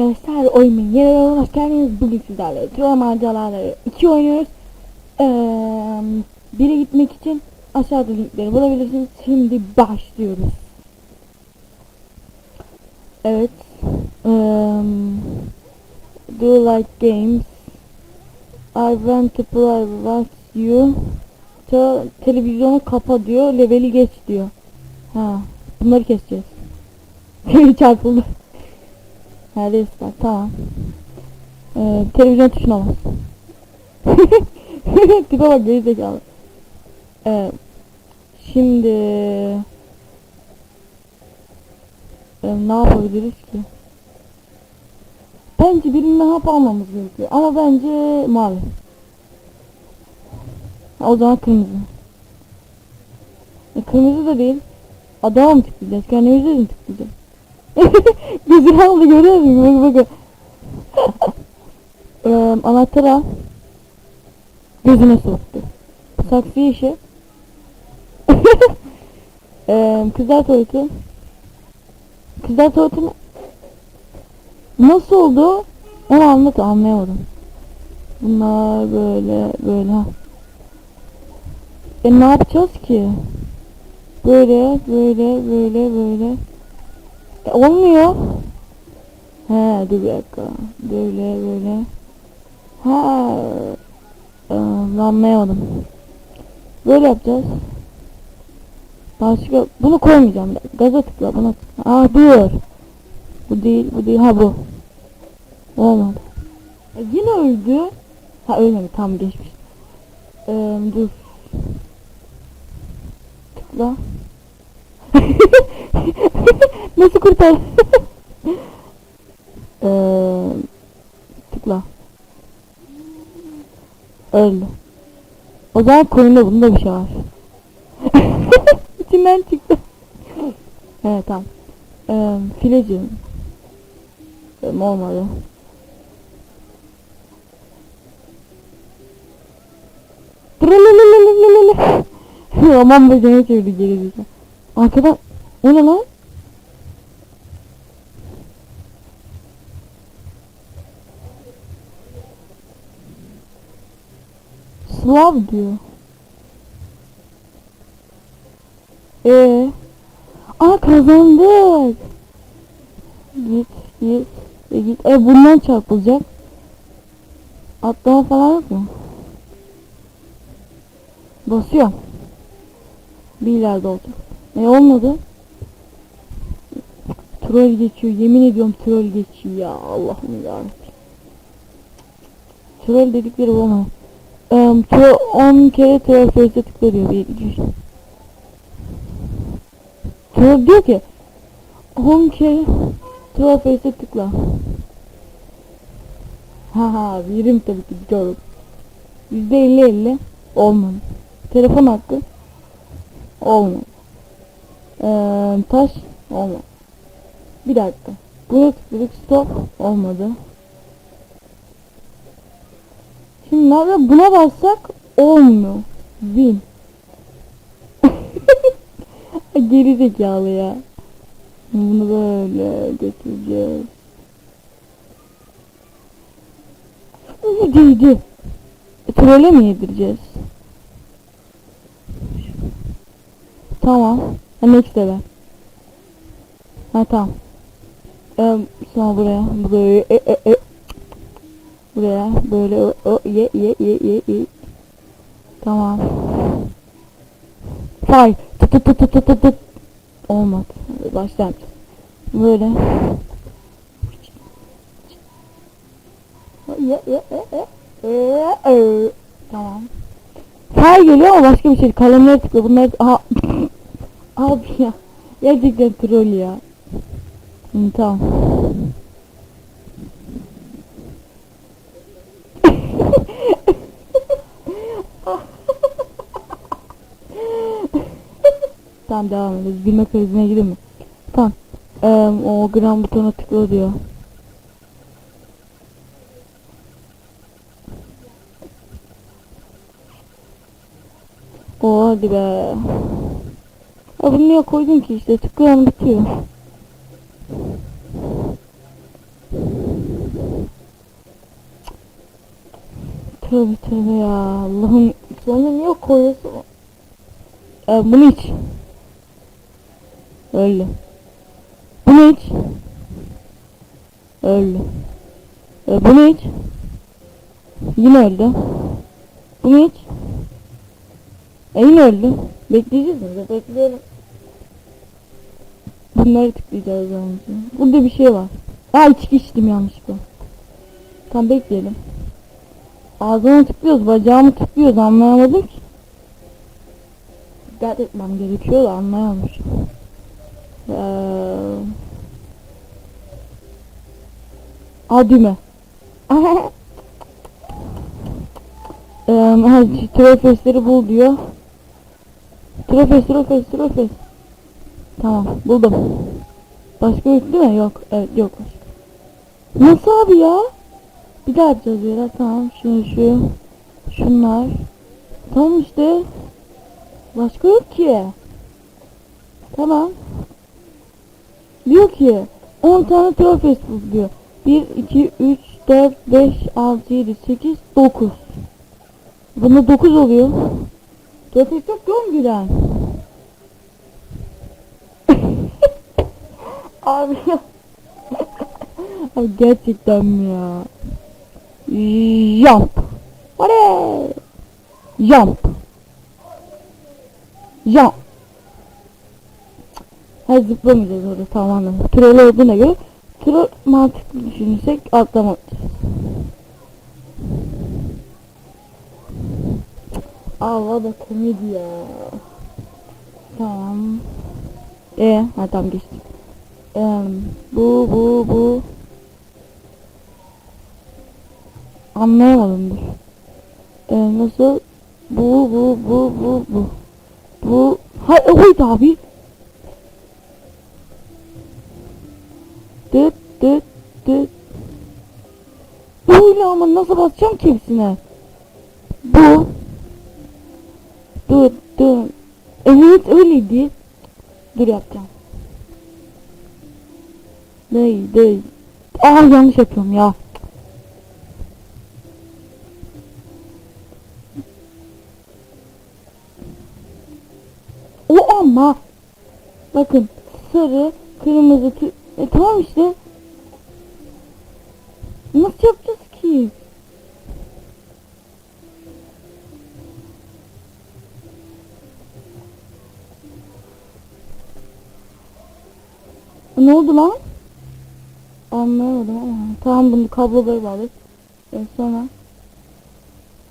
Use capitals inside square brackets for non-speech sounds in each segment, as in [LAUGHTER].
arkadaşlar oyunun yeni hoş geldiniz. Bugün sizlerle Troll maceraları 2 oynuyoruz. Ee, bire gitmek için aşağıda linkleri bulabilirsiniz. Şimdi başlıyoruz. Evet. Um, do you like games? I want to play with you. Te televizyonu kapa diyor. Leveli geç diyor. Ha. Bunları keseceğiz. [LAUGHS] Çarpıldı. Neredeyiz bak tamam. Ee, televizyon tuşuna bas. [LAUGHS] Tipe bak geri zekalı. Ee, şimdi ee, ne yapabiliriz ki? Bence birinden hap almamız gerekiyor. Ama bence mavi. O zaman kırmızı. E, kırmızı da değil. Adama mı tıklayacağız? Kendimize mi tıklayacağız? [LAUGHS] Gözünü aldı görüyor musun? Bak bak. [LAUGHS] ee, anahtarı al. Gözüne soktu. Saksı işi. [LAUGHS] ee, kızlar tuvaleti. Kızlar tuvaleti? Nasıl oldu? Onu anlat anlayamadım. Bunlar böyle böyle. E ne yapacağız ki? Böyle böyle böyle böyle. E, olmuyor. He dur bir dakika. Böyle böyle. Ha. Ee, anlayamadım. Böyle yapacağız. Başka bunu koymayacağım. Gaza tıkla buna tıkla. Aa dur. Bu değil bu değil ha bu. Olmadı. E, yine öldü. Ha ölmedi tam geçmiş. Ee, dur. Tıkla. [LAUGHS] Nasıl kurtar? [LAUGHS] ee, tıkla. Öldü. O zaman koyunda bunda bir şey var. [LAUGHS] İçinden çıktı. evet tamam. Ee, fileci. Ee, olmadı. Aman böceğine çevirdi geri. Arkadan o ne lan? Slav diyor. Ee, aa kazandık. Git git e, git. E bundan çarpılacak. Atlama falan yok mu? Basıyorum. Bir ileride olacak. E olmadı. Troll geçiyor. Yemin ediyorum troll geçiyor ya. Allah'ım ya. Troll dedikleri bu ama. Um, tro 10 kere troll face'e tıkla diyor. Bir, iki, üç. Troll diyor ki 10 kere troll face'e tıkla. Haha birim tabii ki diyorum. %50-50 olmadı. Telefon hakkı olmadı. Ee, taş olmadı. Bir dakika. Buna tıkladık stop olmadı. Şimdi nerede buna bassak olmuyor. Win. [LAUGHS] Geri zekalı ya. Bunu böyle götüreceğiz. Bu değdi. Mi yedireceğiz? Tamam. Level. Ha tamam. Ee, sonra buraya. Buraya. E, e, e. Buraya. Böyle. O, o, ye, ye, ye, ye, ye. Tamam. Fay. Tut tut tut tut tut tut. Olmadı. Baştan. Böyle. Ye, ye, ye, ye. Ee, ee. Tamam. Fay geliyor ama başka bir şey. Kalemlere tıkla. Bunları... Aha. Abi ya. Gerçekten troll ya. Hı, tamam. [LAUGHS] tamam devam ediyoruz. Gülme krizine girin mi? Tamam. Ee, o gram butona tıkla diyor. Oo hadi be. Adını niye koydun ki işte tıklıyorum bitiyor. Tövbe tövbe ya Allah'ım sonra niye koyuyorsun? Ya bunu iç. Öyle. Bunu iç. Öyle. E, bunu iç. Yine öldü. Bunu iç. E yine öldü. Bekleyeceğiz mi? Bekleyelim. Bunları tıklayacağız yalnız. Burada bir şey var. Aa içki içtim yanlışlıkla. Tamam bekleyelim. Ağzına tıklıyoruz, bacağımı tıklıyoruz anlayamadım ki. Dikkat etmem gerekiyor da anlayamamışım. Ee... Aa düğme. [LAUGHS] Hadi trofesleri bul diyor. Trofes, trofes, trofes. Tamam buldum. Başka yok değil mi? Yok. Evet yok. Nasıl abi ya? Bir daha yapacağız ya. Tamam şunu şu. Şunlar. Tamam işte. Başka yok ki. Tamam. Diyor ki 10 tane trofes bul diyor. 1, 2, 3, 4, 5, 6, 7, 8, 9. Bunda 9 oluyor. Trofes yok oğlum gülen. Abi gerçekten mi ya? Jump. Oley. Jump. Jump. Hayır zıplamayacağız orada tamamen. Troll olduğuna göre troll mantıklı düşünürsek atlama atacağız. Aa da komedi ya. Tamam. E, ha tamam geçtik. Ee, bu bu bu. Anlayamadım dur. Ee, nasıl? Bu bu bu bu bu. Bu. Hay oydu abi. Dıt dıt dıt. Böyle ama nasıl basacağım ki hepsine? Bu. Dur dur. Evet öyleydi. Dur yapacağım. Değil değil. Aa yanlış yapıyorum ya. O ama. Bakın sarı, kırmızı, e, tamam işte. Nasıl yapacağız ki? Ne oldu lan? Anlayamadım ama. Tamam bunu kabloları bağlı. E sonra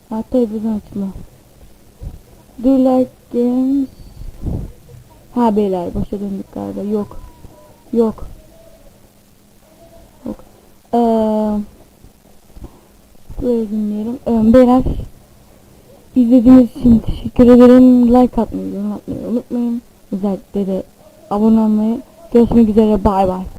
hatta buradan açılıyor. Do like games. Ha beyler boşa döndük galiba. Yok. Yok. Yok. Burayı dinleyelim. Ee, beyler izlediğiniz için teşekkür ederim. Like atmayı, atmayı unutmayın. Özellikle de abone olmayı. Görüşmek üzere. Bay bay.